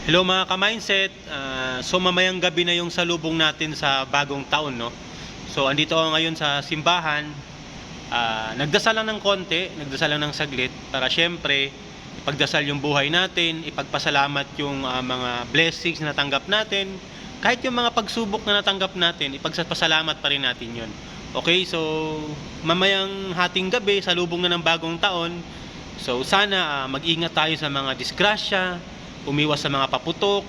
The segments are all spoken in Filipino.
Hello mga ka-mindset. Ah, so mamayang gabi na yung salubong natin sa bagong taon, no? So andito ako ngayon sa simbahan. Ah, nagdasal lang ng konti, nagdasal lang ng saglit para syempre ipagdasal yung buhay natin, ipagpasalamat yung ah, mga blessings na natanggap natin. Kahit yung mga pagsubok na natanggap natin, ipagpasalamat pa rin natin yun. Okay, so mamayang hating gabi, salubong na ng bagong taon. So sana ah, mag-ingat tayo sa mga disgrasya, umiwas sa mga paputok,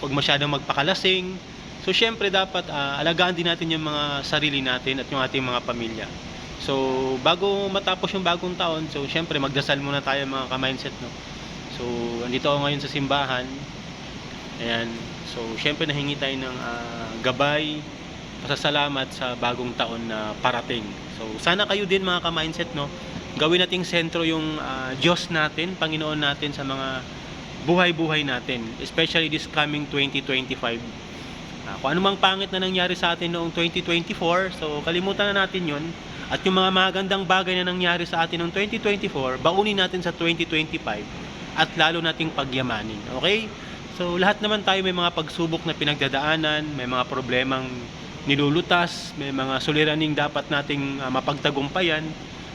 huwag masyadong magpakalasing. So syempre dapat ah, alagaan din natin yung mga sarili natin at yung ating mga pamilya. So bago matapos yung bagong taon, so syempre magdasal muna tayo mga ka-mindset no. So andito ako ngayon sa simbahan. Ayan. So syempre nahingi tayo ng ah, gabay, pasasalamat sa bagong taon na parating. So sana kayo din mga ka-mindset no. Gawin nating sentro yung ah, Diyos natin, Panginoon natin sa mga buhay-buhay natin, especially this coming 2025. Ah, kung ano mang pangit na nangyari sa atin noong 2024, so kalimutan na natin yon At yung mga magandang bagay na nangyari sa atin noong 2024, baunin natin sa 2025 at lalo nating pagyamanin. Okay? So lahat naman tayo may mga pagsubok na pinagdadaanan, may mga problemang nilulutas, may mga suliraning dapat nating ah, mapagtagumpayan.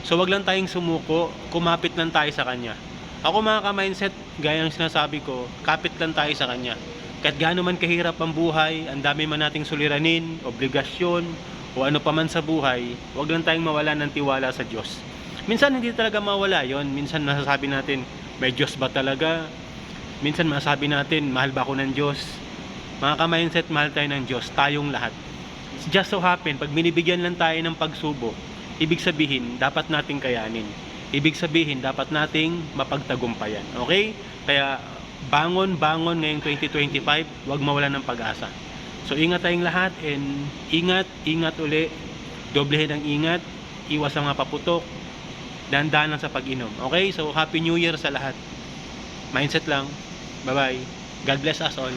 So wag lang tayong sumuko, kumapit lang tayo sa Kanya. Ako mga ka-mindset, gaya ng sinasabi ko, kapit lang tayo sa Kanya. Kahit gaano man kahirap ang buhay, ang dami man nating suliranin, obligasyon, o ano pa man sa buhay, wag lang tayong mawala ng tiwala sa Diyos. Minsan hindi talaga mawala yon. Minsan masasabi natin, may Diyos ba talaga? Minsan masasabi natin, mahal ba ako ng Diyos? Mga ka-mindset, mahal tayo ng Diyos, tayong lahat. Just so happen, pag binibigyan lang tayo ng pagsubok, ibig sabihin, dapat nating kayanin. Ibig sabihin, dapat nating mapagtagumpayan. Okay? Kaya, bangon, bangon ngayong 2025, huwag mawala ng pag-asa. So, ingat tayong lahat and ingat, ingat uli. Doblehin ang ingat, iwas sa mga paputok, dandanan sa pag-inom. Okay? So, Happy New Year sa lahat. Mindset lang. Bye-bye. God bless us all.